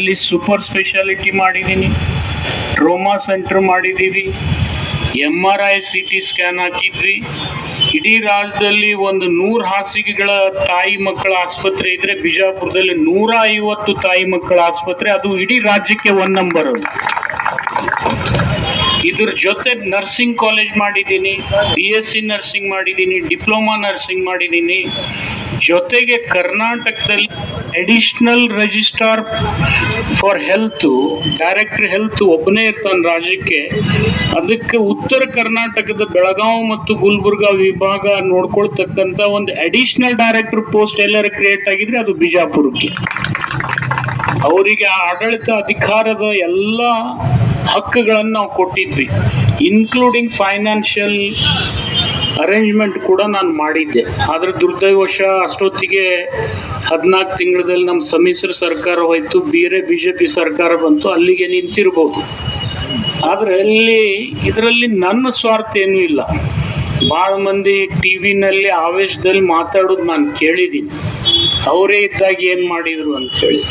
ಇಲ್ಲಿ super speciality ಮಾಡಿದ್ದೀನಿ. Trauma centre ಮಾಡಿದ್ದೀವಿ. M R I C T scan ಹಾಕಿದ್ವಿ. ಇಡೀ ರಾಜ್ಯದಲ್ಲಿ ಒಂದು ನೂರು ಹಾಸಿಗೆಗಳ ತಾಯಿ ಮಕ್ಕಳ ಆಸ್ಪತ್ರೆ ಇದ್ರೆ ಬಿಜಾಪುರದಲ್ಲಿ ನೂರ ಐವತ್ತು ತಾಯಿ ಮಕ್ಕಳ ಆಸ್ಪತ್ರೆ. ಅದು ಇಡೀ ರಾಜ್ಯಕ್ಕೆ ಒನ್ ನಂಬರ್ ಇದ್ರ ಜೊತೆ ನರ್ಸಿಂಗ್ ಕಾಲೇಜ್ ಮಾಡಿದ್ದೀನಿ ಬಿ ಎಸ್ ಸಿ ನರ್ಸಿಂಗ್ ಮಾಡಿದ್ದೀನಿ ಡಿಪ್ಲೊಮಾ ನರ್ಸಿಂಗ್ ಮಾಡಿದ್ದೀನಿ. ಜೊತೆಗೆ ಕರ್ನಾಟಕದಲ್ಲಿ additional registrar for health director health ಒಬ್ಬನೇ ಇರ್ತಾನೆ ರಾಜ್ಯಕ್ಕೆ. ಅದಕ್ಕೆ ಉತ್ತರ ಕರ್ನಾಟಕದ ಬೆಳಗಾವಿ ಮತ್ತು ಗುಲ್ಬರ್ಗ ವಿಭಾಗ ನೋಡ್ಕೊಳ್ತಕ್ಕಂಥ ಒಂದು ಅಡಿಷನಲ್ ಡೈರೆಕ್ಟರ್ ಪೋಸ್ಟ್ ಎಲ್ಲರ ಕ್ರಿಯೇಟ್ ಆಗಿದ್ರೆ ಅದು ಬಿಜಾಪುರಕ್ಕೆ. ಅವರಿಗೆ ಆಡಳಿತ ಅಧಿಕಾರದ ಎಲ್ಲ ಹಕ್ಕುಗಳನ್ನು ನಾವು ಕೊಟ್ಟಿದ್ವಿ ಇನ್ಕ್ಲೂಡಿಂಗ್ ಫೈನಾನ್ಷಿಯಲ್ ಅರೇಂಜ್ಮೆಂಟ್ ಕೂಡ ನಾನು ಮಾಡಿದ್ದೆ. ಆದರೆ ದುರ್ದೈವಶ ಅಷ್ಟೊತ್ತಿಗೆ ಹದಿನಾಲ್ಕು ತಿಂಗಳಲ್ಲಿ ನಮ್ಮ ಸಮ್ಮಿಶ್ರ ಸರ್ಕಾರ ಹೋಯಿತು, ಬೇರೆ ಬಿ ಜೆ ಪಿ ಸರ್ಕಾರ ಬಂತು, ಅಲ್ಲಿಗೆ ನಿಂತಿರ್ಬೋದು. ಆದರೆ ಅಲ್ಲಿ ಇದರಲ್ಲಿ ನನ್ನ ಸ್ವಾರ್ಥ ಏನೂ ಇಲ್ಲ. ಭಾಳ ಮಂದಿ ಟಿ ವಿನಲ್ಲಿ ಆವೇಶದಲ್ಲಿ ಮಾತಾಡೋದು ನಾನು ಕೇಳಿದ್ದೀನಿ. ಅವರೇ ಇದ್ದಾಗ ಏನು ಮಾಡಿದರು ಅಂತ ಹೇಳಿ.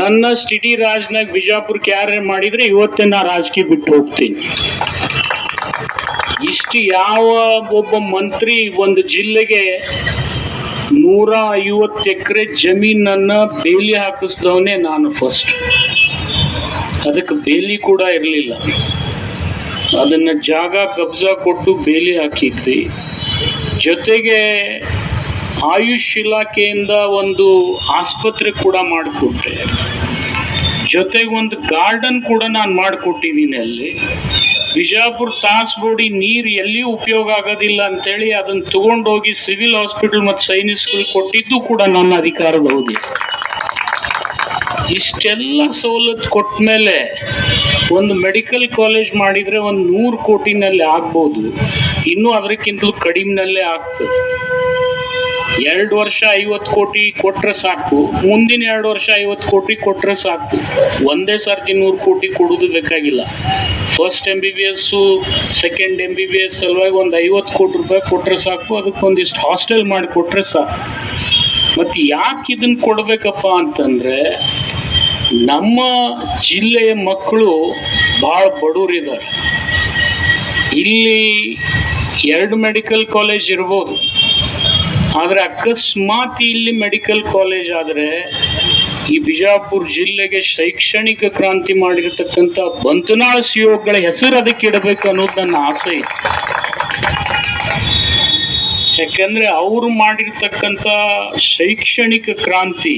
ನನ್ನ ಸ್ಟಿಡಿ ರಾಜ್ನಾಗ ಬಿಜಾಪುರಕ್ಕೆ ಯಾರೇ ಮಾಡಿದ್ರೆ ಇವತ್ತೇ ನಾ ರಾಜಕೀಯ ಬಿಟ್ಟು ಹೋಗ್ತೀನಿ. ಇಷ್ಟು ಯಾವ ಒಬ್ಬ ಮಂತ್ರಿ ಒಂದು ಜಿಲ್ಲೆಗೆ ನೂರ ಐವತ್ತು ಎಕರೆ ಜಮೀನನ್ನ ಬೇಲಿ ಹಾಕಿಸ್ದವನೇ ನಾನು ಫಸ್ಟ್ ಅದಕ್ಕೆ ಬೇಲಿ ಕೂಡ ಇರಲಿಲ್ಲ. ಅದನ್ನ ಜಾಗ ಕಬ್ಜಾ ಕೊಟ್ಟು ಬೇಲಿ ಹಾಕಿದ್ವಿ. ಜೊತೆಗೆ ಆಯುಷ್ ಇಲಾಖೆಯಿಂದ ಒಂದು ಆಸ್ಪತ್ರೆ ಕೂಡ ಮಾಡಿಕೊಟ್ಟೆ. ಜೊತೆಗೆ ಒಂದು ಗಾರ್ಡನ್ ಕೂಡ ನಾನು ಮಾಡಿಕೊಟ್ಟಿದ್ದೀನಿ ಅಲ್ಲಿ. ಬಿಜಾಪುರ ತಾಸ್ಬೋಡಿ ನೀರು ಎಲ್ಲಿ ಉಪಯೋಗ ಆಗೋದಿಲ್ಲ ಅಂತೇಳಿ ಅದನ್ನು ತಗೊಂಡೋಗಿ ಸಿವಿಲ್ ಹಾಸ್ಪಿಟಲ್ ಮತ್ತು ಸೈನಿಸ್ಗಳು ಕೊಟ್ಟಿದ್ದು ಕೂಡ ನನ್ನ ಅಧಿಕಾರದ ಅವಧಿ. ಇಷ್ಟೆಲ್ಲ ಸವಲತ್ತು ಕೊಟ್ಟ ಮೇಲೆ ಒಂದು ಮೆಡಿಕಲ್ ಕಾಲೇಜ್ ಮಾಡಿದರೆ ಒಂದು ನೂರು ಕೋಟಿನಲ್ಲಿ ಆಗ್ಬೋದು. ಇನ್ನೂ ಅದಕ್ಕಿಂತಲೂ ಕಡಿಮೆನಲ್ಲೇ ಆಗ್ತದೆ. ಎರಡು ವರ್ಷ ಐವತ್ತು ಕೋಟಿ ಕೊಟ್ರೆ ಸಾಕು. ಮುಂದಿನ ಎರಡು ವರ್ಷ ಐವತ್ತು ಕೋಟಿ ಕೊಟ್ರೆ ಸಾಕು. ಒಂದೇ ಸರ್ತಿ ನೂರು ಕೋಟಿ ಕೊಡೋದು ಬೇಕಾಗಿಲ್ಲ. First M B B S second M B B S ಸಲುವಾಗಿ ಒಂದು ಐವತ್ತು ಕೋಟಿ ರೂಪಾಯಿ ಕೊಟ್ಟರೆ ಸಾಕು. ಅದಕ್ಕೆ ಒಂದಿಷ್ಟು ಹಾಸ್ಟೆಲ್ ಮಾಡಿ ಕೊಟ್ಟರೆ ಸಾಕು. ಮತ್ತು ಯಾಕೆ ಇದನ್ನು ಕೊಡಬೇಕಪ್ಪ ಅಂತಂದರೆ, ನಮ್ಮ ಜಿಲ್ಲೆಯ ಮಕ್ಕಳು ಭಾಳ ಬಡವರಿದ್ದಾರೆ ಇಲ್ಲಿ ಎರಡು ಮೆಡಿಕಲ್ ಕಾಲೇಜ್ ಇರ್ಬೋದು. ಆದರೆ ಅಕಸ್ಮಾತ್ ಇಲ್ಲಿ ಮೆಡಿಕಲ್ ಕಾಲೇಜ್ ಆದರೆ ಈ ಬಿಜಾಪುರ ಜಿಲ್ಲೆಗೆ ಶೈಕ್ಷಣಿಕ ಕ್ರಾಂತಿ ಮಾಡಿರತಕ್ಕಂಥ ಬಂತನಾಳ ಸಿಯೋಗಳ ಹೆಸರು ಅದಕ್ಕೆ ಇಡಬೇಕು ಅನ್ನೋದು ನನ್ನ ಆಸೆ ಯಾಕಂದ್ರೆ ಅವರು ಮಾಡಿರ್ತಕ್ಕಂಥ ಶೈಕ್ಷಣಿಕ ಕ್ರಾಂತಿ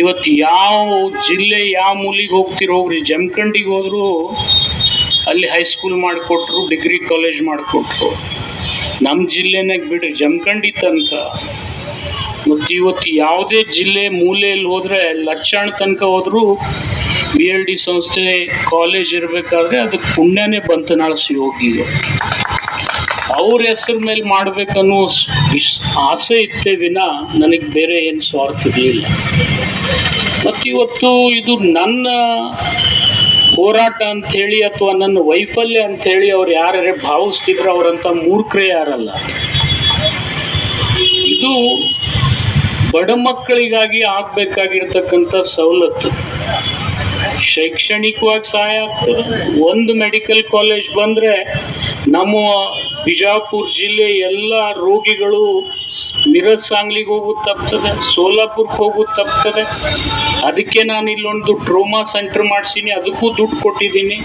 ಇವತ್ತು ಯಾವ ಜಿಲ್ಲೆ ಯಾವ ಮೂಲಿಗೆ ಹೋಗ್ತಿರೋ ಹೋಗ್ರಿ ಜಮಖಂಡಿಗೆ ಹೋದ್ರು ಅಲ್ಲಿ ಹೈಸ್ಕೂಲ್ ಮಾಡಿಕೊಟ್ರು ಡಿಗ್ರಿ ಕಾಲೇಜ್ ಮಾಡಿಕೊಟ್ರು. ನಮ್ಮ ಜಿಲ್ಲೆನಾಗ ಬಿಡ್ರಿ, ಜಮಖಂಡಿ ತನಕ. ಮತ್ತು ಇವತ್ತು ಯಾವುದೇ ಜಿಲ್ಲೆ ಮೂಲೆಯಲ್ಲಿ ಹೋದರೆ ಲಕ್ಷಾಣ ತನಕ ಹೋದರೂ ಬಿ ಎಲ್ ಡಿ ಸಂಸ್ಥೆ ಕಾಲೇಜ್ ಇರಬೇಕಾದ್ರೆ ಅದಕ್ಕೆ ಪುಣ್ಯನೇ ಬಂತು ನಾಳೆ ಯೋಗಿಗೆ ಅವ್ರ ಹೆಸರು ಮೇಲೆ ಮಾಡಬೇಕನ್ನೋ ಆಸೆ ಇತ್ತೇ ವಿನ ನನಗೆ ಬೇರೆ ಏನು ಸ್ವಾರ್ಥ ಇರಲಿಲ್ಲ. ಮತ್ತು ಇವತ್ತು ಇದು ನನ್ನ ಹೋರಾಟ ಅಂಥೇಳಿ ಅಥವಾ ನನ್ನ ವೈಫಲ್ಯ ಅಂಥೇಳಿ ಅವ್ರು ಯಾರೇ ಭಾವಿಸ್ತಿದ್ರು ಅವರಂತ ಮೂರ್ಖರೇ ಯಾರಲ್ಲ. ಇದು ಬಡ ಮಕ್ಕಳಿಗಾಗಿ ಆಗ್ಬೇಕಾಗಿರ್ತಕ್ಕಂಥ ಸವಲತ್ತು. ಶೈಕ್ಷಣಿಕವಾಗಿ ಸಹಾಯ ಆಗ್ತದೆ. ಒಂದು ಮೆಡಿಕಲ್ ಕಾಲೇಜ್ ಬಂದರೆ ನಮ್ಮ ಬಿಜಾಪುರ ಜಿಲ್ಲೆ ಎಲ್ಲ ರೋಗಿಗಳು ಮಿರಜ್ ಸಾಂಗ್ಲಿಗೆ ಹೋಗೋದು ತಪ್ತದೆ ಸೋಲಾಪುರಕ್ಕೆ ಹೋಗೋದು ತಪ್ತದೆ. ಅದಕ್ಕೆ ನಾನು ಇಲ್ಲೊಂದು ಟ್ರೋಮಾ ಸೆಂಟರ್ ಮಾಡಿಸೀನಿ, ಅದಕ್ಕೂ ದುಡ್ಡು ಕೊಟ್ಟಿದ್ದೀನಿ.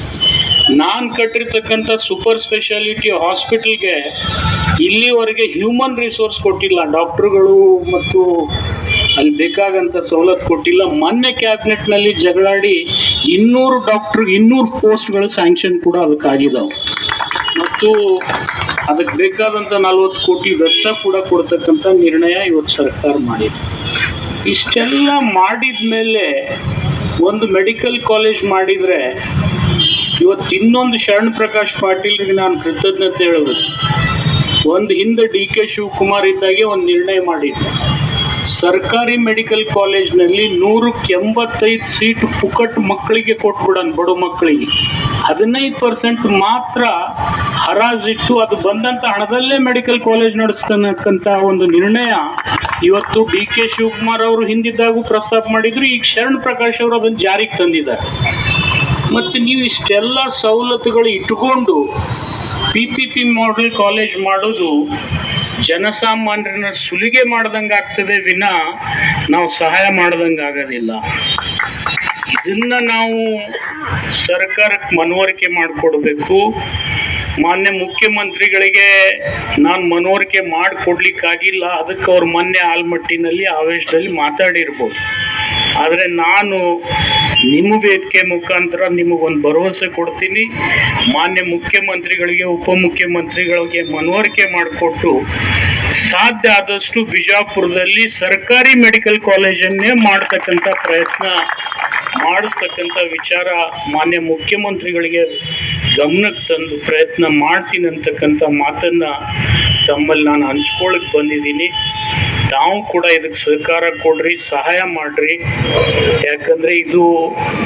ನಾನು ಕಟ್ಟಿರ್ತಕ್ಕಂಥ ಸೂಪರ್ ಸ್ಪೆಷಾಲಿಟಿ ಹಾಸ್ಪಿಟಲ್ಗೆ ಇಲ್ಲಿವರೆಗೆ ಹ್ಯೂಮನ್ ರಿಸೋರ್ಸ್ ಕೊಟ್ಟಿಲ್ಲ. ಡಾಕ್ಟ್ರುಗಳು ಮತ್ತು ಅಲ್ಲಿ ಬೇಕಾಗಂಥ ಸವಲತ್ತು ಕೊಟ್ಟಿಲ್ಲ. ಮೊನ್ನೆ ಕ್ಯಾಬಿನೆಟ್ನಲ್ಲಿ ಜಗಳಾಡಿ ಇನ್ನೂರು ಡಾಕ್ಟ್ರಿಗೆ ಇನ್ನೂರು ಪೋಸ್ಟ್ಗಳು ಸ್ಯಾಂಕ್ಷನ್ ಕೂಡ ಅದಕ್ಕಾಗಿದ್ದಾವೆ ಮತ್ತು ಅದಕ್ಕೆ ಬೇಕಾದಂಥ ನಲ್ವತ್ತು ಕೋಟಿ ವೆಚ್ಚ ಕೂಡ ಕೊಡ್ತಕ್ಕಂಥ ನಿರ್ಣಯ ಇವತ್ತು ಸರ್ಕಾರ ಮಾಡಿದೆ. ಇಷ್ಟೆಲ್ಲ ಮಾಡಿದ ಮೇಲೆ ಒಂದು ಮೆಡಿಕಲ್ ಕಾಲೇಜ್ ಮಾಡಿದರೆ ಇವತ್ತು ಇನ್ನೊಂದು ಶರಣ್ ಪ್ರಕಾಶ್ ಪಾಟೀಲ್ರಿಗೆ ನಾನು ಕೃತಜ್ಞತೆ ಹೇಳೋದು. ಒಂದು ಹಿಂದೆ ಡಿ ಕೆ ಶಿವಕುಮಾರ್ ಇದ್ದಾಗೆ ಒಂದು ನಿರ್ಣಯ ಮಾಡಿದ್ದೆ ಸರ್ಕಾರಿ ಮೆಡಿಕಲ್ ಕಾಲೇಜ್ನಲ್ಲಿ ನೂರಕ್ಕೆ ಎಂಬತ್ತೈದು ಸೀಟ್ ಪುಕಟ್ ಮಕ್ಕಳಿಗೆ ಕೊಟ್ಬಿಡೋಣ, ಬಡ ಮಕ್ಕಳಿಗೆ. ಹದಿನೈದು ಪರ್ಸೆಂಟ್ ಮಾತ್ರ ಹರಾಜಿಟ್ಟು ಅದು ಬಂದಂಥ ಹಣದಲ್ಲೇ ಮೆಡಿಕಲ್ ಕಾಲೇಜ್ ನಡೆಸ್ತಕ್ಕಂಥ ಒಂದು ನಿರ್ಣಯ ಇವತ್ತು ಡಿ ಕೆ ಶಿವಕುಮಾರ್ ಅವರು ಹಿಂದಿದ್ದಾಗೂ ಪ್ರಸ್ತಾಪ ಮಾಡಿದ್ರು. ಈಗ ಶರಣ್ ಪ್ರಕಾಶ್ ಅವರು ಅದನ್ನು ಜಾರಿಗೆ ತಂದಿದ್ದಾರೆ. ಮತ್ತು ನೀವು ಇಷ್ಟೆಲ್ಲ ಸವಲತ್ತುಗಳು ಇಟ್ಟುಕೊಂಡು P P P model college ಮಾಡೋದು ಜನಸಾಮಾನ್ಯರನ್ನ ಸುಲಿಗೆ ಮಾಡ್ದಂಗೆ ಆಗ್ತದೆ ವಿನ ನಾವು ಸಹಾಯ ಮಾಡ್ದಂಗೆ ಆಗೋದಿಲ್ಲ. ಇದನ್ನು ನಾವು ಸರ್ಕಾರಕ್ಕೆ ಮನವರಿಕೆ ಮಾಡಿಕೊಡ್ಬೇಕು. ಮಾನ್ಯ ಮುಖ್ಯಮಂತ್ರಿಗಳಿಗೆ ನಾನು ಮನವರಿಕೆ ಮಾಡಿಕೊಡ್ಲಿಕ್ಕಾಗಿಲ್ಲ. ಅದಕ್ಕೆ ಅವ್ರು ಮೊನ್ನೆ ಆಲ್ಮಟ್ಟಿನಲ್ಲಿ ಆವೇಶದಲ್ಲಿ ಮಾತಾಡಿರ್ಬೋದು. ಆದರೆ ನಾನು ನಿಮ್ಮ ವೇದಿಕೆ ಮುಖಾಂತರ ನಿಮಗೊಂದು ಭರವಸೆ ಕೊಡ್ತೀನಿ. ಮಾನ್ಯ ಮುಖ್ಯಮಂತ್ರಿಗಳಿಗೆ, ಉಪಮುಖ್ಯಮಂತ್ರಿಗಳಿಗೆ ಮನವರಿಕೆ ಮಾಡಿಕೊಟ್ಟು ಸಾಧ್ಯ ಆದಷ್ಟು ಬಿಜಾಪುರದಲ್ಲಿ ಸರ್ಕಾರಿ ಮೆಡಿಕಲ್ ಕಾಲೇಜನ್ನೇ ಮಾಡ್ತಕ್ಕಂಥ ಪ್ರಯತ್ನ ಮಾಡಿಸ್ತಕ್ಕಂಥ ವಿಚಾರ ಮಾನ್ಯ ಮುಖ್ಯಮಂತ್ರಿಗಳಿಗೆ ಗಮನಕ್ಕೆ ತಂದು ಪ್ರಯತ್ನ ಮಾಡ್ತೀನಿ ಅಂತಕ್ಕಂಥ ಮಾತನ್ನು ತಮ್ಮಲ್ಲಿ ನಾನು ಹಂಚ್ಕೊಳಕ್ ಬಂದಿದ್ದೀನಿ. ತಾವು ಕೂಡ ಇದಕ್ಕೆ ಸಹಕಾರ ಕೊಡ್ರಿ, ಸಹಾಯ ಮಾಡ್ರಿ. ಯಾಕಂದರೆ ಇದು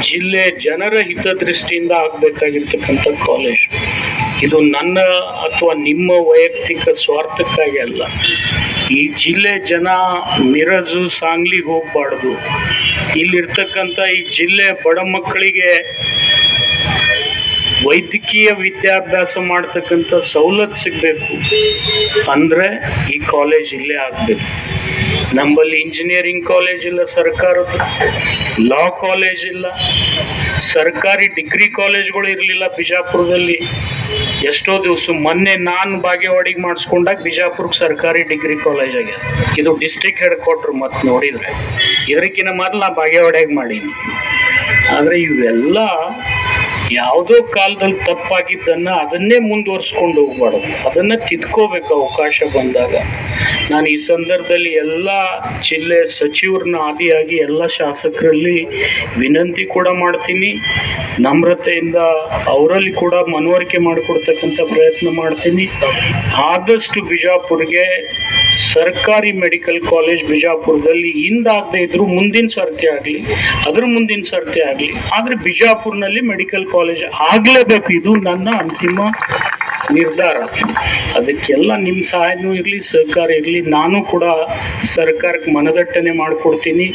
ಜಿಲ್ಲೆ ಜನರ ಹಿತದೃಷ್ಟಿಯಿಂದ ಆಗಬೇಕಾಗಿರ್ತಕ್ಕಂಥ ಕಾಲೇಜ್ ಇದು ನನ್ನ ಅಥವಾ ನಿಮ್ಮ ವೈಯಕ್ತಿಕ ಸ್ವಾರ್ಥಕ್ಕಾಗಿ ಅಲ್ಲ. ಈ ಜಿಲ್ಲೆ ಜನ ಮಿರಜು ಸಾಂಗ್ಲಿಗೆ ಹೋಗಬಾರ್ದು. ಇಲ್ಲಿರ್ತಕ್ಕಂಥ ಈ ಜಿಲ್ಲೆ ಬಡ ಮಕ್ಕಳಿಗೆ ವೈದ್ಯಕೀಯ ವಿದ್ಯಾಭ್ಯಾಸ ಮಾಡ್ತಕ್ಕಂಥ ಸವಲತ್ತು ಸಿಗಬೇಕು. ಅಂದ್ರೆ ಈ ಕಾಲೇಜ್ ಇಲ್ಲೇ ಆಗಬೇಕು. ನಮ್ಮಲ್ಲಿ ಇಂಜಿನಿಯರಿಂಗ್ ಕಾಲೇಜ್ ಇಲ್ಲ ಸರ್ಕಾರದ ಲಾ ಕಾಲೇಜ್ ಇಲ್ಲ. ಸರ್ಕಾರಿ ಡಿಗ್ರಿ ಕಾಲೇಜ್ಗಳು ಇರಲಿಲ್ಲ ಬಿಜಾಪುರದಲ್ಲಿ. ಎಷ್ಟೋ ದಿವಸ ಮೊನ್ನೆ ನಾನು ಬಾಗೇವಾಡಿಗೆ ಮಾಡಿಸ್ಕೊಂಡಾಗ ಬಿಜಾಪುರಕ್ಕೆ ಸರ್ಕಾರಿ ಡಿಗ್ರಿ ಕಾಲೇಜ್ ಆಗ್ಯದ. ಇದು ಡಿಸ್ಟ್ರಿಕ್ಟ್ ಹೆಡ್ ಕ್ವಾರ್ಟರ್ ಮತ್ತೆ ನೋಡಿದ್ರೆ. ಇದಕ್ಕಿಂತ ಮೊದಲು ನಾ ಬಾಗೇವಾಡಿಯಾಗಿ ಮಾಡೀನಿ. ಆದರೆ ಇವೆಲ್ಲ ಯಾವುದೋ ಕಾಲದಲ್ಲಿ ತಪ್ಪಾಗಿದ್ದನ್ನ ಅದನ್ನೇ ಮುಂದುವರ್ಸ್ಕೊಂಡು ಹೋಗ್ಬಾರ್ದು. ಅದನ್ನ ತಿದ್ಕೋಬೇಕು ಅವಕಾಶ ಬಂದಾಗ. ನಾನು ಈ ಸಂದರ್ಭದಲ್ಲಿ ಎಲ್ಲ ಜಿಲ್ಲೆ ಸಚಿವರನ್ನ ಆದಿಯಾಗಿ ಎಲ್ಲ ಶಾಸಕರಲ್ಲಿ ವಿನಂತಿ ಕೂಡ ಮಾಡ್ತೀನಿ. ನಮ್ರತೆಯಿಂದ ಅವರಲ್ಲಿ ಕೂಡ ಮನವರಿಕೆ ಮಾಡಿಕೊಡ್ತಕ್ಕಂಥ ಪ್ರಯತ್ನ ಮಾಡ್ತೀನಿ. ಆದಷ್ಟು ಬಿಜಾಪುರ್ಗೆ ಸರ್ಕಾರಿ ಮೆಡಿಕಲ್ ಕಾಲೇಜ್ ಬಿಜಾಪುರದಲ್ಲಿ ಹಿಂದಾಗದೇ ಇದ್ರು ಮುಂದಿನ ಸರ್ತಿ ಆಗಲಿ, ಅದ್ರ ಮುಂದಿನ ಸರ್ತಿ ಆಗಲಿ, ಆದರೆ ಬಿಜಾಪುರ್ನಲ್ಲಿ ಮೆಡಿಕಲ್ ಕಾಲೇಜ್ ಆಗಲೇಬೇಕು. ಇದು ನನ್ನ ಅಂತಿಮ ನಿರ್ಧಾರ. ಅದಕ್ಕೆಲ್ಲ ನಿಮ್ಮ ಸಹಾಯನೂ ಇರಲಿ ಸಹಕಾರ ಇರಲಿ, ನಾನು ಕೂಡ ಸರ್ಕಾರಕ್ಕೆ ಮನದಟ್ಟಣೆ ಮಾಡಿಕೊಡ್ತೀನಿ.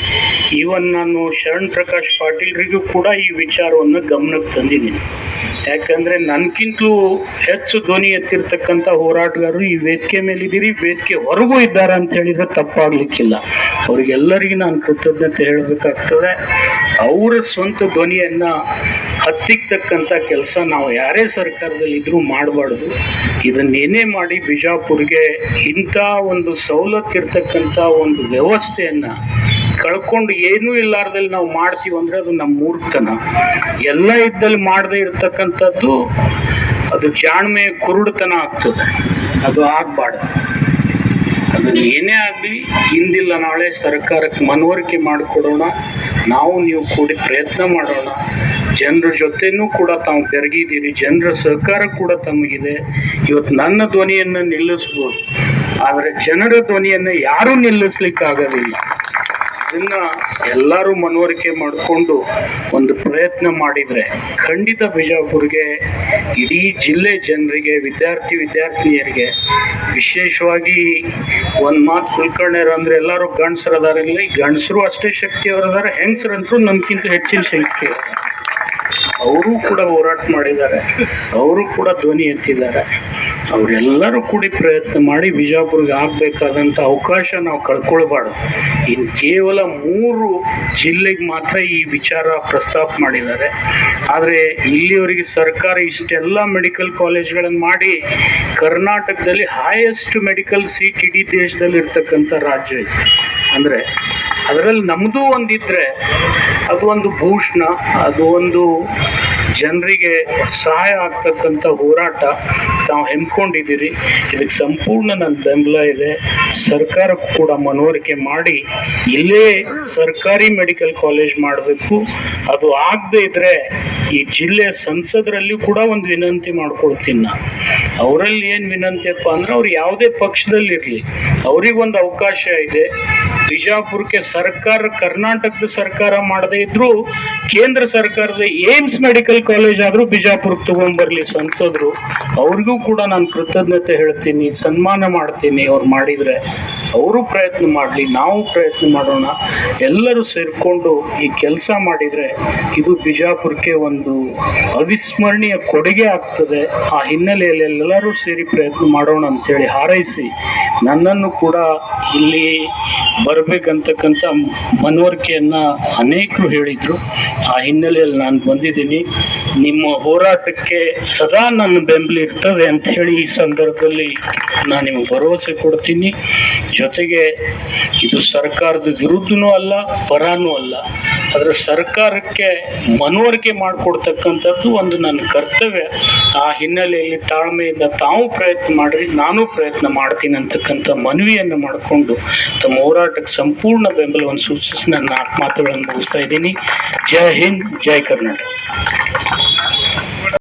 ಈವನ್ ನಾನು ಶರಣ್ ಪ್ರಕಾಶ್ ಪಾಟೀಲ್ರಿಗೂ ಕೂಡ ಈ ವಿಚಾರವನ್ನು ಗಮನಕ್ಕೆ ತಂದಿದ್ದೀನಿ. ಯಾಕಂದ್ರೆ ನನ್ಕಿಂತಲೂ ಹೆಚ್ಚು ಧ್ವನಿ ಎತ್ತಿರ್ತಕ್ಕಂಥ ಹೋರಾಟಗಾರರು ಈ ವೇದಿಕೆ ಮೇಲಿದ್ದೀರಿ, ವೇದಿಕೆ ಹೊರಗೂ ಇದ್ದಾರೆ ಅಂತ ಹೇಳಿದ್ರೆ ತಪ್ಪಾಗ್ಲಿಕ್ಕಿಲ್ಲ. ಅವ್ರಿಗೆಲ್ಲರಿಗೂ ನಾನು ಕೃತಜ್ಞತೆ ಹೇಳಬೇಕಾಗ್ತದೆ. ಅವರ ಸ್ವಂತ ಧ್ವನಿಯನ್ನ ಹತ್ತಿಕ್ತಕ್ಕಂಥ ಕೆಲಸ ನಾವು ಯಾರೇ ಸರ್ಕಾರದಲ್ಲಿ ಇದ್ರೂ ಮಾಡಬಾರ್ದು. ಇದನ್ನೇನೇ ಮಾಡಿ ಬಿಜಾಪುರ್ಗೆ ಇಂಥ ಒಂದು ಸವಲತ್ತಿರ್ತಕ್ಕಂಥ ಒಂದು ವ್ಯವಸ್ಥೆಯನ್ನ ಕಳ್ಕೊಂಡು ಏನೂ ಇಲ್ಲಾರ್ದಲ್ಲಿ ನಾವು ಮಾಡ್ತೀವಿ ಅಂದ್ರೆ ಅದು ನಮ್ಮ ಮೂರ್ಖತನ ಎಲ್ಲ ಇದ್ದಲ್ಲಿ ಮಾಡದೇ ಇರ್ತಕ್ಕಂಥದ್ದು ಅದು ಜಾಣ್ಮೆ ಕುರುಡುತನ ಆಗ್ತದೆ. ಅದು ಆಗ್ಬಾರ್ದು. ಅದನ್ನ ಏನೇ ಆಗಲಿ, ಹಿಂದಿಲ್ಲ, ನಾಳೆ ಸರ್ಕಾರಕ್ಕೆ ಮನವರಿಕೆ ಮಾಡಿಕೊಡೋಣ. ನಾವು ನೀವು ಕೂಡಿ ಪ್ರಯತ್ನ ಮಾಡೋಣ. ಜನರ ಜೊತೆನೂ ಕೂಡ ತಾವು ಬೆರಗಿದ್ದೀರಿ. ಜನರ ಸಹಕಾರ ಕೂಡ ತಮಗಿದೆ. ಇವತ್ತು ನನ್ನ ಧ್ವನಿಯನ್ನು ನಿಲ್ಲಿಸ್ಬೋದು. ಆದರೆ ಜನರ ಧ್ವನಿಯನ್ನು ಯಾರೂ ನಿಲ್ಲಿಸ್ಲಿಕ್ಕಾಗೋದಿಲ್ಲ ಇದನ್ನ ಎಲ್ಲರೂ ಮನವರಿಕೆ ಮಾಡಿಕೊಂಡು ಒಂದು ಪ್ರಯತ್ನ ಮಾಡಿದ್ರೆ ಖಂಡಿತ ಬಿಜಾಪುರ್ಗೆ, ಇಡೀ ಜಿಲ್ಲೆ ಜನರಿಗೆ, ವಿದ್ಯಾರ್ಥಿ ವಿದ್ಯಾರ್ಥಿನಿಯರಿಗೆ ವಿಶೇಷವಾಗಿ ಒಂದು ಮಾತು ಕುಲ್ಕರ್ಣಿಯರು ಅಂದರೆ ಎಲ್ಲರೂ ಗಂಡಸರು ಅದಾರಿಲ್ಲ ಈ ಗಂಡಸರು ಅಷ್ಟೇ ಶಕ್ತಿಯವರು ಅದಾರೆ ಹೆಂಗಸರಂತರೂ ನಮ್ಗಿಂತ ಹೆಚ್ಚಿನ ಶಕ್ತಿ. ಅವರು ಕೂಡ ಹೋರಾಟ ಮಾಡಿದ್ದಾರೆ, ಅವರು ಕೂಡ ಧ್ವನಿ ಎತ್ತಿದ್ದಾರೆ. ಅವರೆಲ್ಲರೂ ಕೂಡಿ ಪ್ರಯತ್ನ ಮಾಡಿ ಬಿಜಾಪುರ್ಗೆ ಆಗಬೇಕಾದಂಥ ಅವಕಾಶ ನಾವು ಕಳ್ಕೊಳ್ಬಾರ್ದು. ಇನ್ನು ಕೇವಲ ಮೂರು ಜಿಲ್ಲೆಗೆ ಮಾತ್ರ ಈ ವಿಚಾರ ಪ್ರಸ್ತಾಪ ಮಾಡಿದ್ದಾರೆ. ಆದರೆ ಇಲ್ಲಿಯವರೆಗೆ ಸರ್ಕಾರ ಇಷ್ಟೆಲ್ಲ ಮೆಡಿಕಲ್ ಕಾಲೇಜ್ಗಳನ್ನು ಮಾಡಿ ಕರ್ನಾಟಕದಲ್ಲಿ ಹೈಯೆಸ್ಟ್ ಮೆಡಿಕಲ್ ಸೀಟ್ ಇಡೀ ದೇಶದಲ್ಲಿ ಇರ್ತಕ್ಕಂಥ ರಾಜ್ಯ ಇದೆ. ಅಂದರೆ ಅದರಲ್ಲಿ ನಮ್ಮದು ಒಂದಿದ್ರೆ ಅದು ಒಂದು ಭೂಷಣ, ಅದು ಒಂದು ಜನರಿಗೆ ಸಹಾಯ ಆಗ್ತಕ್ಕಂಥ ಹೋರಾಟ ತಾವು ಹೆಮ್ಕೊಂಡಿದ್ದೀರಿ ಇದಕ್ಕೆ ಸಂಪೂರ್ಣ ನನ್ನ ಬೆಂಬಲ ಇದೆ. ಸರ್ಕಾರ ಕೂಡ ಮನವರಿಕೆ ಮಾಡಿ ಇಲ್ಲೇ ಸರ್ಕಾರಿ ಮೆಡಿಕಲ್ ಕಾಲೇಜ್ ಮಾಡಬೇಕು. ಅದು ಆಗದೆ ಇದ್ರೆ ಈ ಜಿಲ್ಲೆಯ ಸಂಸದರಲ್ಲಿ ಕೂಡ ಒಂದು ವಿನಂತಿ ಮಾಡ್ಕೊಳ್ತೀನಿ ನಾನು. ಅವರಲ್ಲಿ ಏನು ವಿನಂತಿಯಪ್ಪ ಅಂದ್ರೆ ಅವ್ರು ಯಾವುದೇ ಪಕ್ಷದಲ್ಲಿರಲಿ ಅವ್ರಿಗೊಂದು ಅವಕಾಶ ಇದೆ. ಬಿಜಾಪುರಕ್ಕೆ ಸರ್ಕಾರ, ಕರ್ನಾಟಕದ ಸರ್ಕಾರ ಮಾಡದೇ ಇದ್ರು, ಕೇಂದ್ರ ಸರ್ಕಾರದ ಏಮ್ಸ್ ಮೆಡಿಕಲ್ ಕಾಲೇಜ್ ಆದರೂ ಬಿಜಾಪುರಕ್ಕೆ ತಗೊಂಡ್ಬರ್ಲಿ ಸಂಸದರು. ಅವ್ರಿಗೂ ಕೂಡ ನಾನು ಕೃತಜ್ಞತೆ ಹೇಳ್ತೀನಿ, ಸನ್ಮಾನ ಮಾಡ್ತೀನಿ ಅವ್ರು ಮಾಡಿದರೆ. ಅವರು ಪ್ರಯತ್ನ ಮಾಡಲಿ, ನಾವು ಪ್ರಯತ್ನ ಮಾಡೋಣ. ಎಲ್ಲರೂ ಸೇರಿಕೊಂಡು ಈ ಕೆಲಸ ಮಾಡಿದರೆ ಇದು ಬಿಜಾಪುರಕ್ಕೆ ಒಂದು ಅವಿಸ್ಮರಣೀಯ ಕೊಡುಗೆ ಆಗ್ತದೆ ಆ ಹಿನ್ನೆಲೆಯಲ್ಲಿ ಎಲ್ಲರೂ ಸೇರಿ ಪ್ರಯತ್ನ ಮಾಡೋಣ ಅಂತೇಳಿ ಹಾರೈಸಿ ನನ್ನನ್ನು ಕೂಡ ಇಲ್ಲಿ ಬರಬೇಕಂತಕ್ಕಂಥ ಮನವರಿಕೆಯನ್ನು ಅನೇಕರು ಹೇಳಿದರು. ಆ ಹಿನ್ನೆಲೆಯಲ್ಲಿ ನಾನು ಬಂದಿದ್ದೀನಿ. ನಿಮ್ಮ ಹೋರಾಟಕ್ಕೆ ಸದಾ ನನ್ನ ಬೆಂಬಲ ಇರ್ತದೆ ಅಂತ ಹೇಳಿ ಈ ಸಂದರ್ಭದಲ್ಲಿ ನಾನು ನಿಮಗೆ ಭರವಸೆ ಕೊಡ್ತೀನಿ. ಜೊತೆಗೆ ಇದು ಸರ್ಕಾರದ ವಿರುದ್ಧನೂ ಅಲ್ಲ, ಪರಾನೂ ಅಲ್ಲ. ಆದರೆ ಸರ್ಕಾರಕ್ಕೆ ಮನವರಿಕೆ ಮಾಡಿಕೊಡ್ತಕ್ಕಂಥದ್ದು ಒಂದು ನನ್ನ ಕರ್ತವ್ಯ. ಆ ಹಿನ್ನೆಲೆಯಲ್ಲಿ ತಾಳ್ಮೆಯಿಂದ ತಾವು ಪ್ರಯತ್ನ ಮಾಡಿರಿ, ನಾನು ಪ್ರಯತ್ನ ಮಾಡ್ತೀನಿ ಅಂತಕ್ಕಂಥ ಮನವಿಯನ್ನು ಮಾಡಿಕೊಂಡು ತಮ್ಮ ಹೋರಾಟಕ್ಕೆ ಸಂಪೂರ್ಣ ಬೆಂಬಲವನ್ನು ಸೂಚಿಸಿ ನನ್ನ ಮಾತುಗಳನ್ನು ಮುಗಿಸ್ತಾ ಇದ್ದೀನಿ. ಜೈ ಹಿಂದ್, ಜೈ ಕರ್ನಾಟಕ.